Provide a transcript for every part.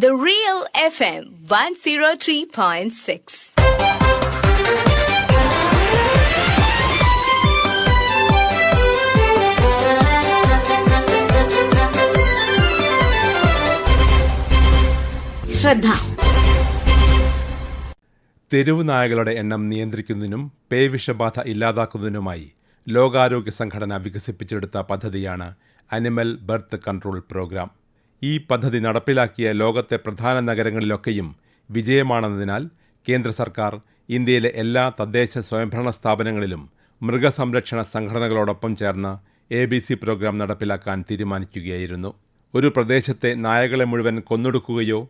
The Real FM 103.6. ശ്രദ്ധ തെരുവ് നായകളുടെ എണ്ണം നിയന്ത്രിക്കുന്നതിനും പേവിഷബാധ ഇല്ലാതാക്കുന്നതിനുമായി ലോകാരോഗ്യ സംഘടന വികസിപ്പിച്ചെടുത്ത പദ്ധതിയാണ് അനിമൽ ബർത്ത് കൺട്രോൾ പ്രോഗ്രാം ഈ പദ്ധതി നടപ്പിലാക്കിയ ലോകത്തെ പ്രധാന നഗരങ്ങളിലൊക്കെയും വിജയമാണെന്നതിനാൽ കേന്ദ്ര സർക്കാർ ഇന്ത്യയിലെ എല്ലാ തദ്ദേശ സ്വയംഭരണ സ്ഥാപനങ്ങളിലും മൃഗസംരക്ഷണ സംഘടനകളോടൊപ്പം ചേർന്ന് എ ബി സി പ്രോഗ്രാം നടപ്പിലാക്കാൻ തീരുമാനിക്കുകയായിരുന്നു. ഒരു പ്രദേശത്തെ നായകളെ മുഴുവൻ കൊന്നൊടുക്കുകയോ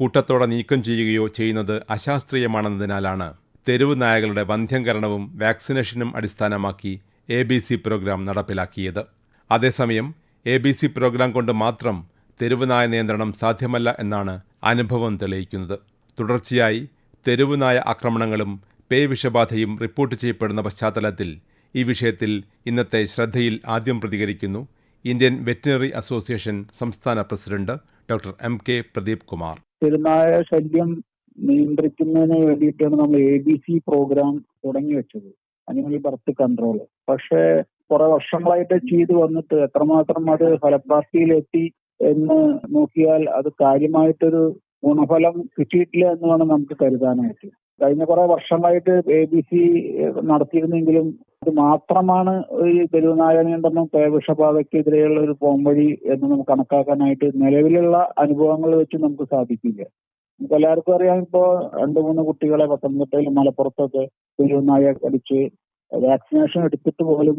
കൂട്ടത്തോടെ നീക്കം ചെയ്യുകയോ ചെയ്യുന്നത് അശാസ്ത്രീയമാണെന്നതിനാലാണ് തെരുവ് നായകളുടെ വന്ധ്യംകരണവും വാക്സിനേഷനും അടിസ്ഥാനമാക്കി എ ബി സി പ്രോഗ്രാം നടപ്പിലാക്കിയത്. അതേസമയം എ ബി സി പ്രോഗ്രാം കൊണ്ട് മാത്രം തെരുവ് നായ നിയന്ത്രണം സാധ്യമല്ല എന്നാണ് അനുഭവം തെളിയിക്കുന്നത്. തുടർച്ചയായി തെരുവുനായ ആക്രമണങ്ങളും പേ വിഷബാധയും റിപ്പോർട്ട് ചെയ്യപ്പെടുന്ന പശ്ചാത്തലത്തിൽ ഈ വിഷയത്തിൽ ഇന്നത്തെ ശ്രദ്ധയിൽ ആദ്യം പ്രതികരിക്കുന്നു ഇന്ത്യൻ വെറ്റിനറി അസോസിയേഷൻ സംസ്ഥാന president doctor M K Pradeep Kumar. പെരുന്നായ ശല്യം നിയന്ത്രിക്കുന്നതിന് വേണ്ടിയിട്ടാണ് നമ്മൾ എ ബി സി പ്രോഗ്രാം തുടങ്ങി വെച്ചത്. അനിമൽ ബർത്ത് കൺട്രോൾ പക്ഷേ കുറെ വർഷങ്ങളായിട്ട് ചെയ്തു വന്നിട്ട് എത്രമാത്രം അത് ഫലപ്രാപ്തിയിലെത്തി എന്ന് നോക്കിയാൽ അത് കാര്യമായിട്ടൊരു ഗുണഫലം കിട്ടിയിട്ടില്ല എന്ന് വേണം നമുക്ക് കരുതാനായിട്ട്. കഴിഞ്ഞ കുറെ വർഷമായിട്ട് എ ബി സി നടത്തിയിരുന്നെങ്കിലും ഇത് മാത്രമാണ് ഈ തെരുവുനായ നിയന്ത്രണം പേവിഷബാധയ്ക്കെതിരെയുള്ള ഒരു പോംവഴി എന്ന് നമുക്ക് കണക്കാക്കാനായിട്ട് നിലവിലുള്ള അനുഭവങ്ങൾ വെച്ച് നമുക്ക് സാധിക്കില്ല. നമുക്ക് എല്ലാവർക്കും അറിയാം ഇപ്പോ രണ്ട് മൂന്ന് കുട്ടികളെ പത്തനംതിട്ടയിൽ മലപ്പുറത്തൊക്കെ തെരുവുനായ കടിച്ച് വാക്സിനേഷൻ എടുത്തിട്ട് പോലും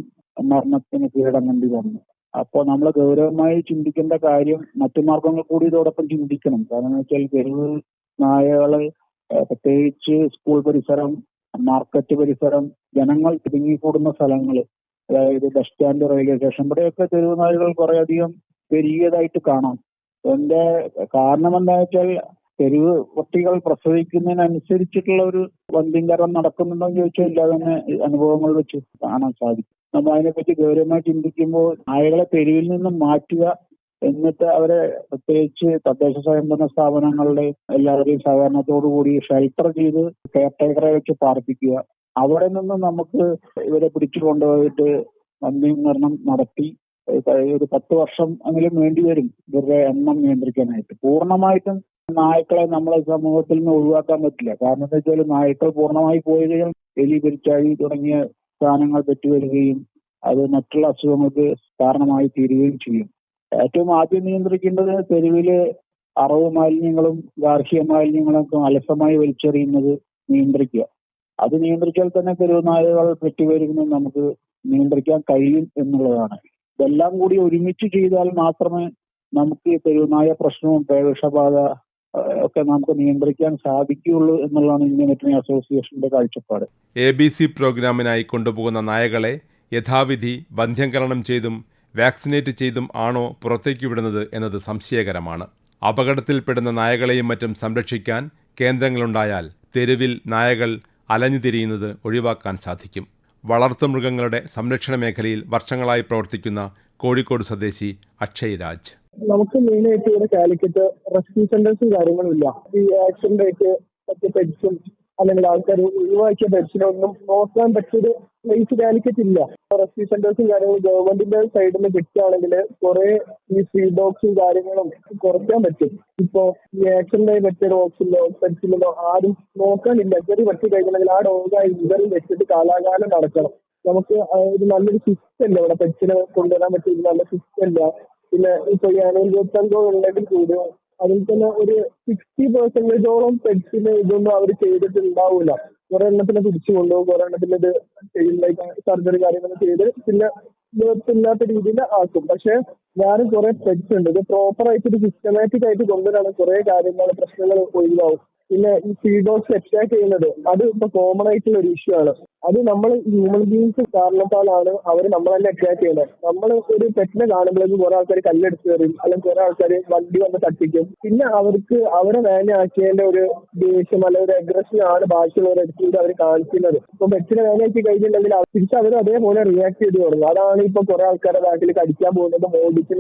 മരണത്തിന് കീഴടങ്ങേണ്ടി വന്നു. അപ്പോൾ നമ്മൾ ഗൗരവമായി ചിന്തിക്കേണ്ട കാര്യം മറ്റു മാർഗങ്ങൾ കൂടി ഇതോടൊപ്പം ചിന്തിക്കണം. കാരണം എന്ന് വെച്ചാൽ തെരുവ് നായകൾ പ്രത്യേകിച്ച് സ്കൂൾ പരിസരം മാർക്കറ്റ് പരിസരം ജനങ്ങൾ തിങ്ങിക്കൂടുന്ന സ്ഥലങ്ങൾ അതായത് ബസ് സ്റ്റാൻഡ് റെയിൽവേ സ്റ്റേഷൻ ഇവിടെയൊക്കെ തെരുവ് നായകൾ കുറെ അധികം പെരുകിയതായിട്ട് കാണാം. എന്റെ കാരണം എന്താ വെച്ചാൽ തെരുവ് കുട്ടികൾ പ്രസവിക്കുന്നതിനനുസരിച്ചിട്ടുള്ള ഒരു വന്ധ്യംകരണം നടക്കുന്നുണ്ടോ എന്ന് ചോദിച്ചാൽ ഇല്ല തന്നെ അനുഭവങ്ങൾ വെച്ച് കാണാൻ സാധിക്കും. നമ്മൾ അതിനെപ്പറ്റി ഗൗരവമായി ചിന്തിക്കുമ്പോൾ നായകളെ തെരുവിൽ നിന്നും മാറ്റുക എന്നിട്ട് അവരെ പ്രത്യേകിച്ച് തദ്ദേശ സ്വയംഭരണ സ്ഥാപനങ്ങളുടെ എല്ലാവരുടെയും സഹകരണത്തോടു കൂടി ഷെൽട്ടർ ചെയ്ത് കെയർ ടേക്കറെ വെച്ച് പാർപ്പിക്കുക. അവിടെ നിന്ന് നമുക്ക് ഇവരെ പിടിച്ചു കൊണ്ടുപോയിട്ട് വന്ധ്യീകരണം നടത്തി. ഒരു പത്ത് വർഷം എങ്കിലും വേണ്ടി വരും ഇവരുടെ എണ്ണം നിയന്ത്രിക്കാനായിട്ട്. പൂർണമായിട്ടും നായ്ക്കളെ നമ്മളെ സമൂഹത്തിൽ നിന്ന് ഒഴിവാക്കാൻ പറ്റില്ല. കാരണം എന്താ വെച്ചാൽ നായ്ക്കൾ പൂർണമായി പോയി കഴിഞ്ഞാൽ എലി പെരിച്ചാഴി തുടങ്ങിയ സാധനങ്ങൾ പെട്ടുവരികയും അത് മറ്റുള്ള അസുഖങ്ങൾക്ക് കാരണമായി തീരുകയും ചെയ്യും. ഏറ്റവും ആദ്യം നിയന്ത്രിക്കേണ്ടത് തെരുവിൽ അറവ് മാലിന്യങ്ങളും ഗാർഹിക മാലിന്യങ്ങളും ഒക്കെ അലസമായി വലിച്ചെറിയുന്നത് നിയന്ത്രിക്കുക. അത് നിയന്ത്രിച്ചാൽ തന്നെ തെരുവ് നായകൾ പെറ്റുവരുന്നത് നമുക്ക് നിയന്ത്രിക്കാൻ കഴിയും എന്നുള്ളതാണ്. ഇതെല്ലാം കൂടി ഒരുമിച്ച് ചെയ്താൽ മാത്രമേ നമുക്ക് തെരുവുനായ പ്രശ്നവും പേവിഷബാധ ഒക്കെ നമുക്ക് നിയന്ത്രിക്കാൻ സാധിക്കുകയുള്ളൂ എന്നുള്ളതാണ് ഇന്ത്യൻ വെറ്റിനറി അസോസിയേഷന്റെ കാഴ്ചപ്പാട്. എ ബി സി പ്രോഗ്രാമിനായി കൊണ്ടുപോകുന്ന നായകളെ യഥാവിധി ബന്ധ്യംകരണം ചെയ്തും വാക്സിനേറ്റ് ചെയ്തും ആണോ പുറത്തേക്ക് വിടുന്നത് എന്നത് സംശയകരമാണ്. അപകടത്തിൽപ്പെടുന്ന നായകളെയും മറ്റും സംരക്ഷിക്കാൻ കേന്ദ്രങ്ങളുണ്ടായാൽ തെരുവിൽ നായകൾ അലഞ്ഞുതിരിയുന്നത് ഒഴിവാക്കാൻ സാധിക്കും. വളർത്തുമൃഗങ്ങളുടെ സംരക്ഷണ മേഖലയിൽ വർഷങ്ങളായി പ്രവർത്തിക്കുന്ന കോഴിക്കോട് സ്വദേശി അക്ഷയ് രാജ്. നമുക്ക് മെയിനായിട്ട് ഇവിടെ കാലിക്കറ്റ് റെസ്ക്യൂ സെന്റേഴ്സും കാര്യങ്ങളും ഇല്ല. ഈ ആക്സിഡന്റ് ആയിട്ട് പറ്റിയ പെറ്റ്സും അല്ലെങ്കിൽ ആൾക്കാർ ഒഴിവാക്കിയ പെറ്റ്സിനെ ഒന്നും നോക്കാൻ പറ്റിയൊരു പ്ലേസ് കാലിക്കറ്റ് ഇല്ല. റെസ്ക്യൂ സെന്റേഴ്സും കാര്യങ്ങളും ഗവൺമെന്റിന്റെ സൈഡിൽ നിന്ന് കിട്ടുകയാണെങ്കിൽ കുറെ ഈ ഫ്രീ ഡോഗ്സും കാര്യങ്ങളും കുറയ്ക്കാൻ പറ്റും. ഇപ്പോ ഈ ആക്സിഡന്റ് ആയി പറ്റിയ ഡോഗ്സിലോ പെറ്റ്സിലോ ആരും നോക്കാനില്ല ചെറിയ പറ്റി കഴിഞ്ഞിട്ടുണ്ടെങ്കിൽ ആ ഡോഗായി ഇവരും വെച്ചിട്ട് കാലാകാലം നടക്കണം. നമുക്ക് ഒരു നല്ലൊരു സിസ്റ്റം ഇല്ല. ഇവിടെ പെറ്റ്സിനെ കൊണ്ടുവരാൻ പറ്റിയ നല്ല സിസ്റ്റം ഇല്ല. പിന്നെ ഇപ്പൊ ഈ ഇരുപത്തഞ്ചോ ഉണ്ടെങ്കിൽ കൂടിയോ അതിൽ തന്നെ ഒരു സിക്സ്റ്റി പെർസെന്റേജോളം പെറ്റ്സിന് ഇതൊന്നും അവർ ചെയ്തിട്ടുണ്ടാവൂല. കുറെ എണ്ണത്തിനെ പിടിച്ചു കൊണ്ടുപോകും. കുറെ എണ്ണത്തിന് ഇത് ലൈക് സർജറി കാര്യങ്ങൾ ചെയ്ത് പിന്നെ ഇല്ലാത്ത രീതിയിൽ ആക്കും. പക്ഷെ വേറെ കുറെ പെറ്റ്സ് ഉണ്ട്. ഇത് പ്രോപ്പർ ആയിട്ട് ഒരു സിസ്റ്റമാറ്റിക് ആയിട്ട് കൊണ്ടുവരാണ് കുറെ കാര്യങ്ങൾ പ്രശ്നങ്ങൾ ഒഴിവാകും പിന്നെ ഈ ഫീഡോസ് അറ്റാക്ക് ചെയ്യുന്നത് അത് ഇപ്പൊ കോമൺ ആയിട്ടുള്ള ഒരു ഇഷ്യൂ ആണ്. അത് നമ്മൾ ഹ്യൂമൻ ബീങ്സ് കാരണത്താലാണ് അവർ നമ്മൾ തന്നെ അറ്റാക്ക് ചെയ്യുന്നത്. നമ്മൾ ഒരു പെറ്റിനെ കാണുമ്പോഴേക്കും കുറെ ആൾക്കാർ കല്ലെടുത്ത് കയറും അല്ലെങ്കിൽ കുറെ ആൾക്കാർ വണ്ടി വന്ന് തട്ടിക്കും. പിന്നെ അവർക്ക് അവരെ വേനയാക്കിയതിന്റെ ഒരു ദേഷ്യം അല്ലെങ്കിൽ ഒരു അഗ്രഷൻ ആണ് ബാക്കിയുള്ളവരുടെ അടുത്ത് അവർ കാണിക്കുന്നത്. ഇപ്പൊ പെറ്റിനെ വേനയാക്കി കഴിഞ്ഞിട്ടുണ്ടെങ്കിൽ തിരിച്ച് അവർ അതേപോലെ റിയാക്ട് ചെയ്ത് തുടങ്ങും. അതാണ് ഇപ്പൊ കുറെ ആൾക്കാരുടെ ബാക്കിൽ കടിക്കാൻ പോകുന്നത്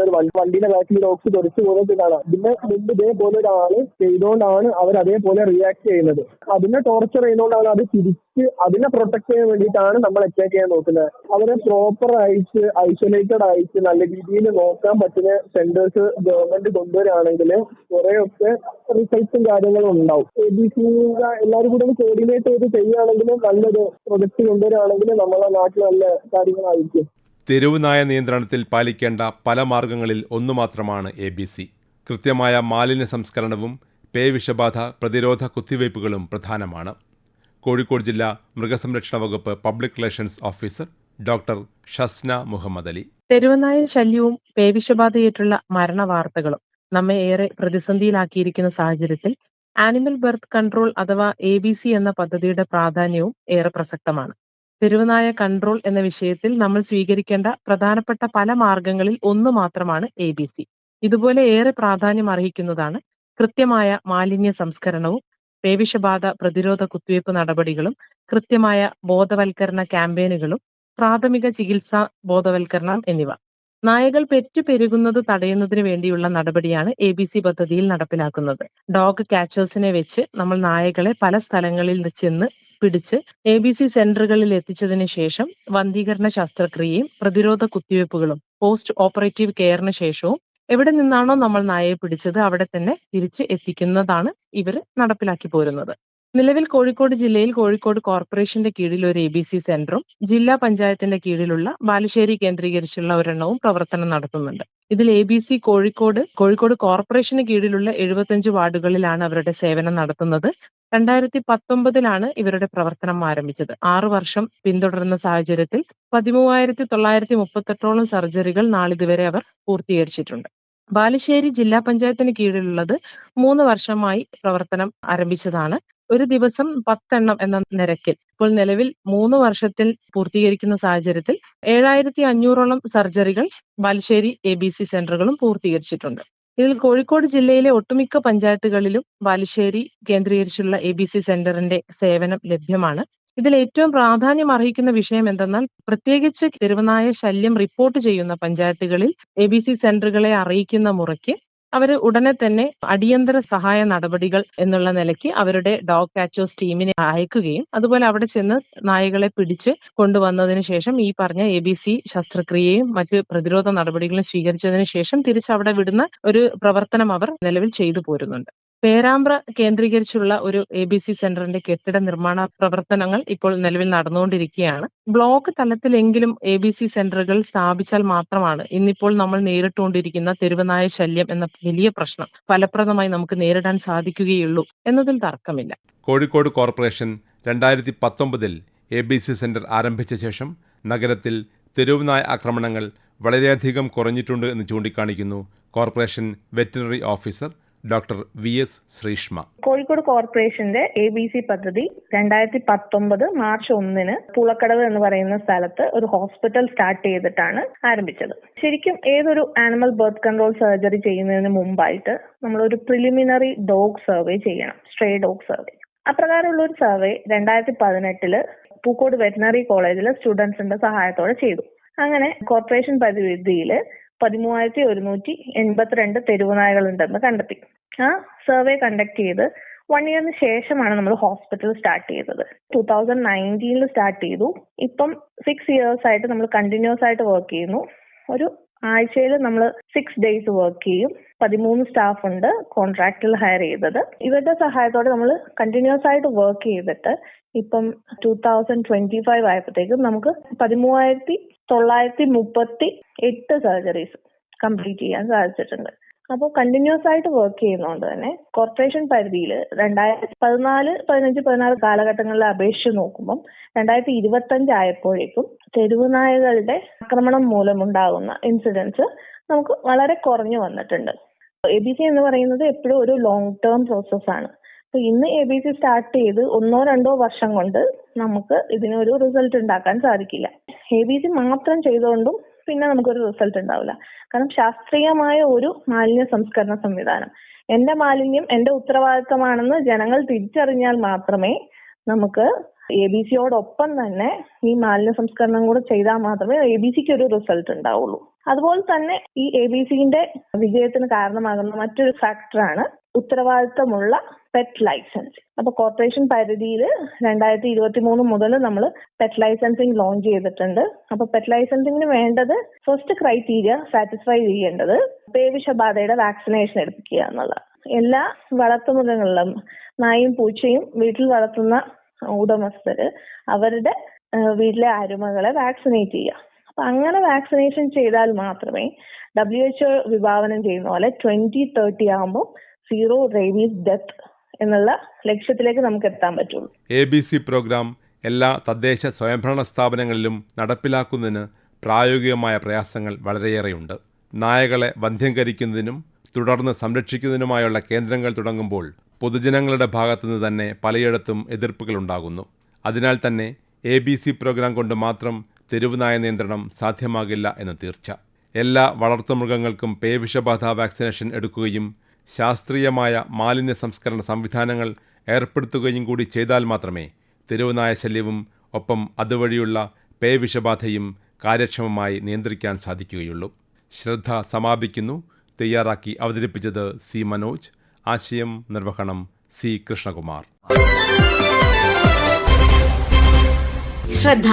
ഒരു വണ്ടിയുടെ ബാക്കിൽ റോക്സ് തെറിച്ച് പോകുന്നത് കാണാം. പിന്നെ മുമ്പ് ഇതേപോലെ ഒരാൾ ചെയ്തുകൊണ്ടാണ് അവർ അതേപോലെ റിയാക്ട് ചെയ്യുന്നത്. അതിനെ ടോർച്ചർ ചെയ്യുന്നതുകൊണ്ടാണ് അത് തിരിച്ച് അതിനെ പ്രൊട്ടക്ട് ചെയ്യാൻ വേണ്ടിയിട്ടാണ് നമ്മൾ അറ്റാക്ക് ചെയ്യാൻ നോക്കുന്നത്. അവരെ പ്രോപ്പർ ആയിട്ട് ഐസൊലേറ്റഡ് ആയിട്ട് നല്ല രീതിയിൽ നോക്കാൻ പറ്റുന്ന സെന്റേഴ്സ് ഗവൺമെന്റ് കൊണ്ടുവരികയാണെങ്കിൽ കുറെയൊക്കെ റിസൾട്ടും കാര്യങ്ങളും ഉണ്ടാവും. എ ബി സി എല്ലാവരും കൂടെ കോർഡിനേറ്റ് ചെയ്ത് ചെയ്യുകയാണെങ്കിൽ നല്ലൊരു പ്രൊജക്ട് കൊണ്ടുവരികയാണെങ്കിൽ നമ്മളെ നാട്ടിൽ നല്ല കാര്യങ്ങളായിരിക്കും. തെരുവ് നായ നിയന്ത്രണത്തിൽ പാലിക്കേണ്ട പല മാർഗങ്ങളിൽ ഒന്നു മാത്രമാണ് എ ബി സി കൃത്യമായ മാലിന്യ സംസ്കരണവും പേ വിഷബാധ പ്രതിരോധ കുത്തിവയ്പ്പുകളും പ്രധാനമാണ്. കോഴിക്കോട് ജില്ലാ മൃഗസംരക്ഷണ വകുപ്പ് public relations officer doctor Shasna Muhammad Ali. തെരുവനായ ശല്യവും പേവിഷബാധയേറ്റുള്ള മരണവാർത്തകളും നമ്മെ ഏറെ പ്രതിസന്ധിയിലാക്കിയിരിക്കുന്ന സാഹചര്യത്തിൽ ആനിമൽ ബർത്ത് കൺട്രോൾ അഥവാ എ ബി സി എന്ന പദ്ധതിയുടെ പ്രാധാന്യവും ഏറെ പ്രസക്തമാണ്. തെരുവനായ കൺട്രോൾ എന്ന വിഷയത്തിൽ നമ്മൾ സ്വീകരിക്കേണ്ട പ്രധാനപ്പെട്ട പല മാർഗങ്ങളിൽ ഒന്ന് മാത്രമാണ് എ ബി സി ഇതുപോലെ ഏറെ പ്രാധാന്യം അർഹിക്കുന്നതാണ് കൃത്യമായ മാലിന്യ സംസ്കരണവും പേവിഷബാധ പ്രതിരോധ കുത്തിവയ്പ് നടപടികളും കൃത്യമായ ബോധവൽക്കരണ ക്യാമ്പയിനുകളും പ്രാഥമിക ചികിത്സാ ബോധവൽക്കരണം എന്നിവ. നായകൾ പെറ്റുപെരുകുന്നത് തടയുന്നതിന് വേണ്ടിയുള്ള നടപടിയാണ് എ ബി സി പദ്ധതിയിൽ നടപ്പിലാക്കുന്നത്. ഡോഗ് കാച്ചേഴ്സിനെ വെച്ച് നമ്മൾ നായകളെ പല സ്ഥലങ്ങളിൽ ചെന്ന് പിടിച്ച് എ ബി സി സെന്ററുകളിൽ എത്തിച്ചതിന് ശേഷം വന്ധീകരണ ശസ്ത്രക്രിയയും പ്രതിരോധ കുത്തിവയ്പ്പുകളും പോസ്റ്റ് ഓപ്പറേറ്റീവ് കെയറിന് ശേഷവും എവിടെ നിന്നാണോ നമ്മൾ നായയെ പിടിച്ചത് അവിടെ തന്നെ തിരിച്ച് എത്തിക്കുന്നതാണ് ഇവർ നടപ്പിലാക്കി പോരുന്നത്. നിലവിൽ കോഴിക്കോട് ജില്ലയിൽ കോഴിക്കോട് കോർപ്പറേഷന്റെ കീഴിൽ ഒരു എ ബി സി സെന്ററും ജില്ലാ പഞ്ചായത്തിന്റെ കീഴിലുള്ള ബാലുശ്ശേരി കേന്ദ്രീകരിച്ചുള്ള ഒരെണ്ണവും പ്രവർത്തനം നടത്തുന്നുണ്ട്. ഇതിൽ A B C Kozhikode Kozhikode corporation കീഴിലുള്ള എഴുപത്തഞ്ച് വാർഡുകളിലാണ് അവരുടെ സേവനം നടത്തുന്നത്. രണ്ടായിരത്തി പത്തൊമ്പതിലാണ് ഇവരുടെ പ്രവർത്തനം ആരംഭിച്ചത്. ആറു വർഷം പിന്തുടരുന്ന സാഹചര്യത്തിൽ പതിമൂവായിരത്തി തൊള്ളായിരത്തി മുപ്പത്തെട്ടോളം സർജറികൾ നാളിതുവരെ അവർ പൂർത്തീകരിച്ചിട്ടുണ്ട്. ബാലുശ്ശേരി ജില്ലാ പഞ്ചായത്തിന് കീഴിലുള്ളത് മൂന്ന് വർഷമായി പ്രവർത്തനം ആരംഭിച്ചതാണ്. ഒരു ദിവസം പത്തെണ്ണം എന്ന നിരക്കിൽ. ഇപ്പോൾ നിലവിൽ മൂന്ന് വർഷത്തിൽ പൂർത്തീകരിക്കുന്ന സാഹചര്യത്തിൽ ഏഴായിരത്തി അഞ്ഞൂറോളം സർജറികൾ ബാലുശ്ശേരി എ ബി സി സെന്ററുകളും പൂർത്തീകരിച്ചിട്ടുണ്ട്. ഇതിൽ കോഴിക്കോട് ജില്ലയിലെ ഒട്ടുമിക്ക പഞ്ചായത്തുകളിലും ബാലുശ്ശേരി കേന്ദ്രീകരിച്ചുള്ള എ ബി സി സെന്ററിന്റെ സേവനം ലഭ്യമാണ്. ഇതിൽ ഏറ്റവും പ്രാധാന്യം അർഹിക്കുന്ന വിഷയം എന്തെന്നാൽ പ്രത്യേകിച്ച് തെരുവനായ ശല്യം റിപ്പോർട്ട് ചെയ്യുന്ന പഞ്ചായത്തുകളിൽ എ ബി സി സെന്ററുകളെ അറിയിക്കുന്ന മുറയ്ക്ക് അവർ ഉടനെ തന്നെ അടിയന്തര സഹായ നടപടികൾ എന്നുള്ള നിലയ്ക്ക് അവരുടെ ഡോഗ് കാച്ചേഴ്സ് ടീമിനെ അയക്കുകയും അതുപോലെ അവിടെ ചെന്ന് നായകളെ പിടിച്ച് കൊണ്ടുവന്നതിന് ശേഷം ഈ പറഞ്ഞ എ ബി സി ശസ്ത്രക്രിയയും മറ്റ് പ്രതിരോധ നടപടികളും സ്വീകരിച്ചതിന് ശേഷം തിരിച്ചവിടെ വിടുന്ന ഒരു പ്രവർത്തനം അവർ നിലവിൽ ചെയ്തു പോരുന്നുണ്ട്. പേരാമ്പ്ര കേന്ദ്രീകരിച്ചുള്ള ഒരു എ ബി സി സെന്ററിന്റെ കെട്ടിട നിർമ്മാണ പ്രവർത്തനങ്ങൾ ഇപ്പോൾ നിലവിൽ നടന്നുകൊണ്ടിരിക്കുകയാണ്. ബ്ലോക്ക് തലത്തിലെങ്കിലും എ ബി സി സെന്ററുകൾ സ്ഥാപിച്ചാൽ മാത്രമാണ് ഇന്നിപ്പോൾ നമ്മൾ നേരിട്ടുകൊണ്ടിരിക്കുന്ന തെരുവനായ ശല്യം എന്ന വലിയ പ്രശ്നം ഫലപ്രദമായി നമുക്ക് നേരിടാൻ സാധിക്കുകയുള്ളൂ എന്നതിൽ തർക്കമില്ല. കോഴിക്കോട് കോർപ്പറേഷൻ രണ്ടായിരത്തി പത്തൊമ്പതിൽ എ ബി സി സെന്റർ ആരംഭിച്ച ശേഷം നഗരത്തിൽ തെരുവുനായ ആക്രമണങ്ങൾ വളരെയധികം കുറഞ്ഞിട്ടുണ്ട് എന്ന് ചൂണ്ടിക്കാണിക്കുന്നു corporation veterinary officer doctor V S Sreeshma. Kozhikode കോർപ്പറേഷന്റെ എ ബി സി പദ്ധതി രണ്ടായിരത്തി പത്തൊമ്പത് മാർച്ച് ഒന്നിന് പുളക്കടവ് എന്ന് പറയുന്ന സ്ഥലത്ത് ഒരു ഹോസ്പിറ്റൽ സ്റ്റാർട്ട് ചെയ്തിട്ടാണ് ആരംഭിച്ചത്. ശരിക്കും ഏതൊരു ആനിമൽ ബർത്ത് കൺട്രോൾ സർജറി ചെയ്യുന്നതിന് മുമ്പായിട്ട് നമ്മൾ ഒരു പ്രിലിമിനറി ഡോഗ് സർവേ ചെയ്യണം സ്ട്രേ ഡോഗ് സർവേ. അപ്രകാരമുള്ള ഒരു സർവേ രണ്ടായിരത്തി പതിനെട്ടിൽ പൂക്കോട് വെറ്റിനറി കോളേജിലെ സ്റ്റുഡൻസിന്റെ സഹായത്തോടെ ചെയ്തു. അങ്ങനെ കോർപ്പറേഷൻ പരിധിയിൽ പതിമൂവായിരത്തി ഒരുന്നൂറ്റി എൺപത്തിരണ്ട് തെരുവുനായകളുണ്ടെന്ന് കണ്ടെത്തി. ആ സർവേ കണ്ടക്ട് ചെയ്ത് വൺ ഇയറിന് ശേഷമാണ് നമ്മൾ ഹോസ്പിറ്റൽ സ്റ്റാർട്ട് ചെയ്തത്. ടൂ തൗസൻഡ് നയന്റീനിൽ സ്റ്റാർട്ട് ചെയ്തു. ഇപ്പം സിക്സ് ഇയേഴ്സ് ആയിട്ട് നമ്മൾ കണ്ടിന്യൂസ് ആയിട്ട് വർക്ക് ചെയ്യുന്നു. ഒരു ആഴ്ചയിൽ നമ്മൾ സിക്സ് ഡേയ്സ് വർക്ക് ചെയ്യും. പതിമൂന്ന് സ്റ്റാഫ് ഉണ്ട് കോൺട്രാക്റ്റിൽ ഹയർ ചെയ്തത്. ഇവരുടെ സഹായത്തോടെ നമ്മൾ കണ്ടിന്യൂസ് ആയിട്ട് വർക്ക് ചെയ്തിട്ട് ഇപ്പം ടൂ തൗസൻഡ് ട്വന്റി ഫൈവ് ആയപ്പോഴത്തേക്കും നമുക്ക് പതിമൂവായിരത്തി തൊള്ളായിരത്തി മുപ്പത്തി എട്ട് സർജറീസ് കംപ്ലീറ്റ് ചെയ്യാൻ സാധിച്ചിട്ടുണ്ട്. അപ്പോൾ കണ്ടിന്യൂസ് ആയിട്ട് വർക്ക് ചെയ്യുന്നതുകൊണ്ട് തന്നെ കോർപ്പറേഷൻ പരിധിയിൽ രണ്ടായിരത്തി പതിനാല് പതിനഞ്ച് പതിനാറ് കാലഘട്ടങ്ങളിലെ അപേക്ഷിച്ച് നോക്കുമ്പം രണ്ടായിരത്തി ഇരുപത്തഞ്ച് ആയപ്പോഴേക്കും തെരുവുനായകളുടെ ആക്രമണം മൂലമുണ്ടാകുന്ന ഇൻസിഡൻസ് നമുക്ക് വളരെ കുറഞ്ഞു വന്നിട്ടുണ്ട്. എ ബി സി എന്ന് പറയുന്നത് എപ്പോഴും ഒരു ലോങ് ടേം പ്രോസസ് ആണ്. അപ്പൊ ഇന്ന് എ ബി സി സ്റ്റാർട്ട് ചെയ്ത് ഒന്നോ രണ്ടോ വർഷം കൊണ്ട് നമുക്ക് ഇതിനൊരു റിസൾട്ട് ഉണ്ടാക്കാൻ സാധിക്കില്ല. എ ബി സി മാത്രം ചെയ്തുകൊണ്ടും പിന്നെ നമുക്കൊരു റിസൾട്ട് ഉണ്ടാവില്ല. കാരണം ശാസ്ത്രീയമായ ഒരു മാലിന്യ സംസ്കരണ സംവിധാനം. എന്റെ മാലിന്യം എന്റെ ഉത്തരവാദിത്തമാണെന്ന് ജനങ്ങൾ തിരിച്ചറിഞ്ഞാൽ മാത്രമേ നമുക്ക് എ ബി സിയോടൊപ്പം തന്നെ ഈ മാലിന്യ സംസ്കരണം കൂടെ ചെയ്താൽ മാത്രമേ എ ബി സിക്ക് ഒരു റിസൾട്ട് ഉണ്ടാവുള്ളൂ. അതുപോലെ തന്നെ ഈ എ ബി സിന്റെ വിജയത്തിന് കാരണമാകുന്ന മറ്റൊരു ഫാക്ടറാണ് ഉത്തരവാദിത്തമുള്ള പെറ്റ് ലൈസൻസ് അപ്പൊ കോർപ്പറേഷൻ പരിധിയിൽ രണ്ടായിരത്തി ഇരുപത്തി മൂന്ന് മുതൽ നമ്മൾ പെറ്റ് ലൈസൻസിങ് ലോഞ്ച് ചെയ്തിട്ടുണ്ട്. അപ്പൊ പെറ്റ് ലൈസൻസിങ്ങിന് വേണ്ടത് ഫസ്റ്റ് ക്രൈറ്റീരിയ സാറ്റിസ്ഫൈ ചെയ്യേണ്ടത് പേവിഷബാധയുടെ വാക്സിനേഷൻ എടുപ്പിക്കുക എന്നുള്ളത് എല്ലാ വളർത്തുമൃഗങ്ങളിലും നായും പൂച്ചയും വീട്ടിൽ വളർത്തുന്ന ഉടമസ്ഥര് അവരുടെ വീട്ടിലെ അരുമകളെ വാക്സിനേറ്റ് ചെയ്യുക. അപ്പൊ അങ്ങനെ വാക്സിനേഷൻ ചെയ്താൽ മാത്രമേ ഡബ്ല്യു എച്ച്ഒ വിഭാവനം ചെയ്യുന്ന പോലെ ട്വന്റി തേർട്ടി ആകുമ്പോൾ സീറോ റേബീസ് ഡെത്ത് എന്നുള്ള ലക്ഷ്യത്തിലേക്ക് നമുക്ക് എത്താൻ പറ്റുള്ളൂ. എ ബി സി പ്രോഗ്രാം എല്ലാ തദ്ദേശ സ്വയംഭരണ സ്ഥാപനങ്ങളിലും നടപ്പിലാക്കുന്നതിന് പ്രായോഗികമായ പ്രയാസങ്ങൾ വളരെയേറെയുണ്ട്. നായകളെ വന്ധ്യംകരിക്കുന്നതിനും തുടർന്ന് സംരക്ഷിക്കുന്നതിനുമായുള്ള കേന്ദ്രങ്ങൾ തുടങ്ങുമ്പോൾ പൊതുജനങ്ങളുടെ ഭാഗത്തുനിന്ന് തന്നെ പലയിടത്തും എതിർപ്പുകളുണ്ടാകുന്നു അതിനാൽ തന്നെ എ ബി സി പ്രോഗ്രാം കൊണ്ട് മാത്രം തെരുവുനായ നിയന്ത്രണം സാധ്യമാകില്ല എന്ന് തീർച്ച. എല്ലാ വളർത്തുമൃഗങ്ങൾക്കും പേവിഷബാധ വാക്സിനേഷൻ എടുക്കുകയും ശാസ്ത്രീയമായ മാലിന്യ സംസ്കരണ സംവിധാനങ്ങൾ ഏർപ്പെടുത്തുകയും കൂടി ചെയ്താൽ മാത്രമേ തെരുവുനായ ശല്യവും ഒപ്പം അതുവഴിയുള്ള പേവിഷബാധയും കാര്യക്ഷമമായി നിയന്ത്രിക്കാൻ സാധിക്കുകയുള്ളൂ. ശ്രദ്ധ സമാപിക്കുന്നു. തയ്യാറാക്കി അവതരിപ്പിച്ചത് സി മനോജ്. ആശയം നിർവഹണം സി കൃഷ്ണകുമാർ. ശ്രദ്ധ.